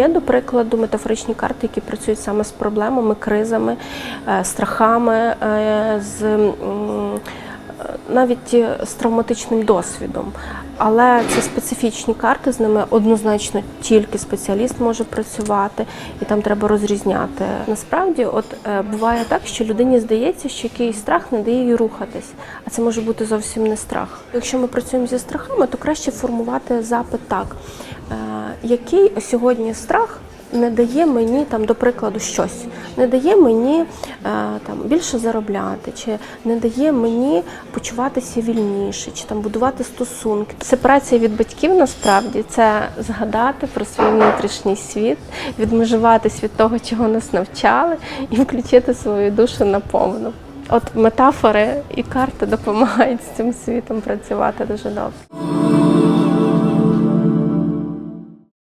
Є, до прикладу, метафоричні карти, які працюють саме з проблемами, кризами, е, страхами, е, з е, навіть з травматичним досвідом. Але це специфічні карти, з ними однозначно тільки спеціаліст може працювати, і там треба розрізняти. Насправді, от буває так, що людині здається, що якийсь страх не дає їй рухатись, а це може бути зовсім не страх. Якщо ми працюємо зі страхами, то краще формувати запит так, який сьогодні страх не дає мені там, до прикладу, щось, не дає мені е, там більше заробляти, чи не дає мені почуватися вільніше, чи там будувати стосунки. Сепарація від батьків насправді це згадати про свій внутрішній світ, відмежуватись від того, чого нас навчали, і включити свою душу наповну. От метафори і карти допомагають з цим світом працювати дуже добре.